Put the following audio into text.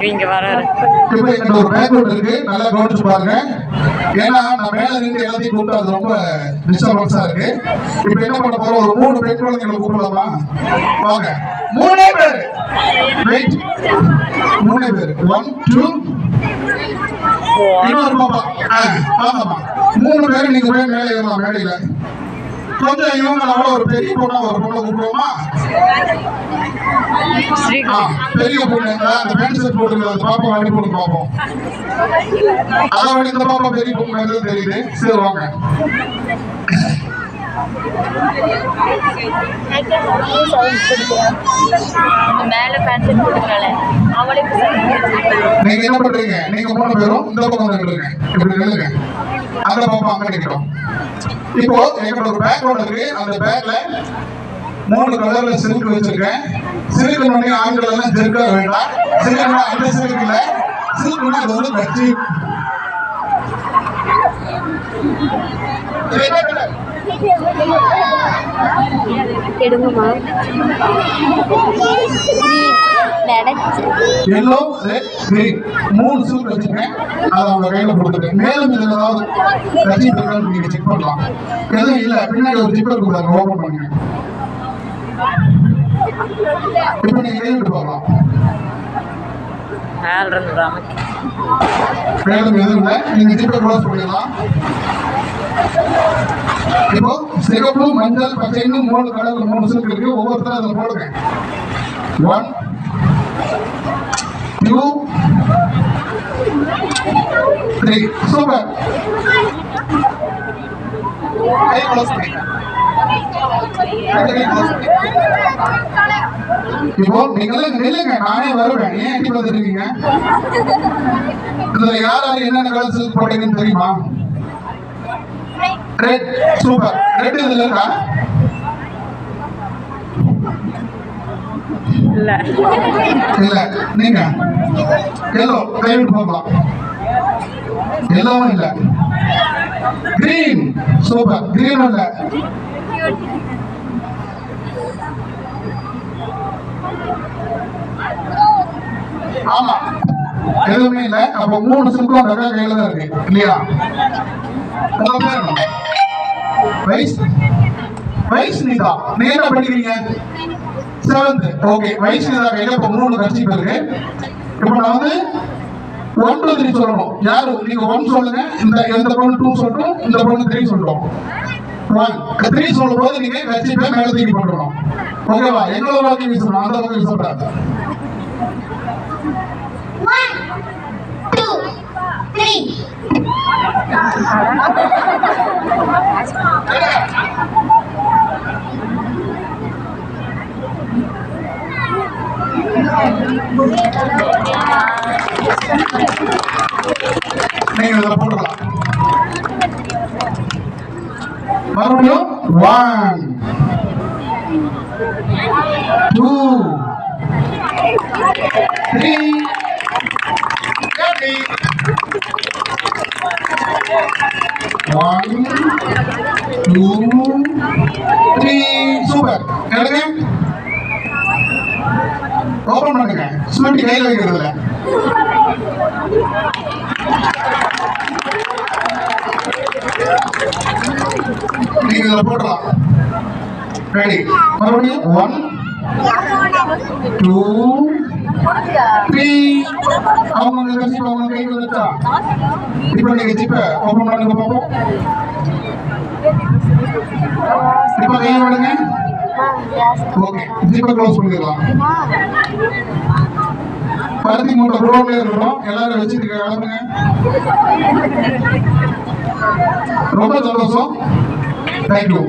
இங்க வராரு. இப்போ எங்கிட்ட ஒரு பேக் இருக்கு. நல்லா கவனிச்சு பாருங்க. ஏன்னா நான் மேல இருந்து எல்லாத்தையும் கூப்பிட்டு அது ரொம்ப டிஸ்டர்பன்ஸா இருக்கு. இப்போ என்ன பண்ண போறோம்? ஒரு மூணு பெண் குழந்தைகளை கூப்பிடலாமா? வாங்க. மூணே பேர். வெயிட் மூணே பேர். ஒன் டூ இன்னொரு பாப்பா ஆ, ஆமாம்மா. மூணு பேரும் நீங்க போய் மேலே ஏறலாம். மேடையில. கொஞ்சம் இவங்களோட ஒரு பெரிய பொண்ணா ஒரு பொண்ணை கூப்பிடுவோமா? பெரிய பொண்ணு அந்த பேண்ட் ஷர்ட் போட்டுருக்க அந்த பாப்பா வாடி பொண்ணு பார்ப்போம் அதான் வாடி இந்த பாப்பா பெரிய பொண்ணு தெரியுது. சரி வாங்க. மேல பேண்ட் போட்டுக்கல அவளே நீங்க என்ன பண்றீங்க? நீங்க மூணு பேரும் இந்த பக்கம் நில்லுங்க. இப்படி நில்லுங்க. அந்த பாப்பா அங்க நிக்கிறோம் இப்போ எங்களோட ஒரு பேக் இருக்கு. அந்த பேக்ல மூணு கலர்ல சில்க் வச்சிருக்கேன். சில்க் நோனி ஆண்கள் எல்லாம் ஜெர்க்கா வேண்டாம். சில்க்னா அந்த சில்க் இல்ல. சில்க்னா அது வந்து எடுங்கம்மா. எல்லோ ரெட் கிரீன் மூணு சில்க் வச்சிருக்கேன். அதை அவங்க கையில கொடுத்துருக்கேன் மேலும் இதுல ஏதாவது இருக்கான்னு நீங்க செக் பண்ணலாம். எதுவும் இல்ல. பின்னாடி ஒரு ஜிப்பர் கொடுத்தாங்க ஓபன் பண்ணுங்க. இப்போ நீங்க போகலாம். ராமக்கு எதுவும் இல்லை நீங்க ஜிப்பர் கூட சொல்லிடலாம். இப்போ சிவப்பு மஞ்சள் பச்சைன்னு மூணு கலர்ல மூணு சில்க் இருக்கு. ஒவ்வொருத்தரும் அதில் போடுங்க. ஒன் டூ த்ரீ சூப்பர் கை க்ளோஸ் பண்ணிங்க கை க்ளோஸ் பண்ணிங்க இப்போ நீங்களும் நில்லுங்க. நானே வருவேன். ஏன் இப்படி வந்துட்டு இருக்கீங்க? இதுல யார் யார் என்னென்ன கலர் சில்க் போட்டீங்கன்னு தெரியுமா? ரெட் சூப்பர் ரெட் இதுல இருக்கா? இல்ல. இல்ல. நீங்க? எல்லோ கைவிட்டு போகலாம் எல்லோவும் இல்ல. கிரீன் சூப்பர் கிரீன் இல்ல. ஆமா. எதுவுமே இல்ல. அப்ப மூணு சில்க்கும் அந்த அக்கா கையில தான் இருக்கு. இல்லையா? உங்க பேர் வைஸ் வைஷ்ணிதா நீங்க படிக்கிறீங்க? செவன்த். ஓகே. வைஷ்ணிதா கையில இப்ப மூணு கட்சி இருக்கு. இப்போ நான் வந்து ஒன் டூ த்ரீ சொல்லணும். யாரு? நீங்க ஒன் சொல்லுங்க. இந்த எந்த பொண்ணு டூ சொல்லட்டும் இந்த பொண்ணு த்ரீ சொல்லட்டும். ஒன் த்ரீ சொல்லும் போது நீங்க கட்சி பேர் மேல தூக்கி போட்டுருணும் ஓகேவா எங்களோட வாக்கி வீசணும் அந்த வாக்கி வீசப்படாது One, two, three. நீங்க இதில் போட்டுக்கலாம் மறுபடியும் one two three one two three super எடுங்க ஓபன் பண்ணுங்க ஸ்வீட் கையில் வைக்கிறது இல்லை நீங்க இதில் போடலாம் ரெடி மறுபடியும் ஒன் டூ த்ரீ அவங்க ஜிப்பை அவங்க கையில் வந்துட்டா இப்போ நீங்க ஜிப்பை ஓப்பன் பண்ணுங்க பார்ப்போம். இப்போ கையில் விடுங்க. ஓகே ஜிப்பை க்ளோஸ் பண்ணிடலாம். பருத்தி மூட்டை குடோன்ல இருக்கிறோம் எல்லாரும் வச்சுட்டு கிளம்புங்க. ரொம்ப சந்தோஷம். தேங்க்யூ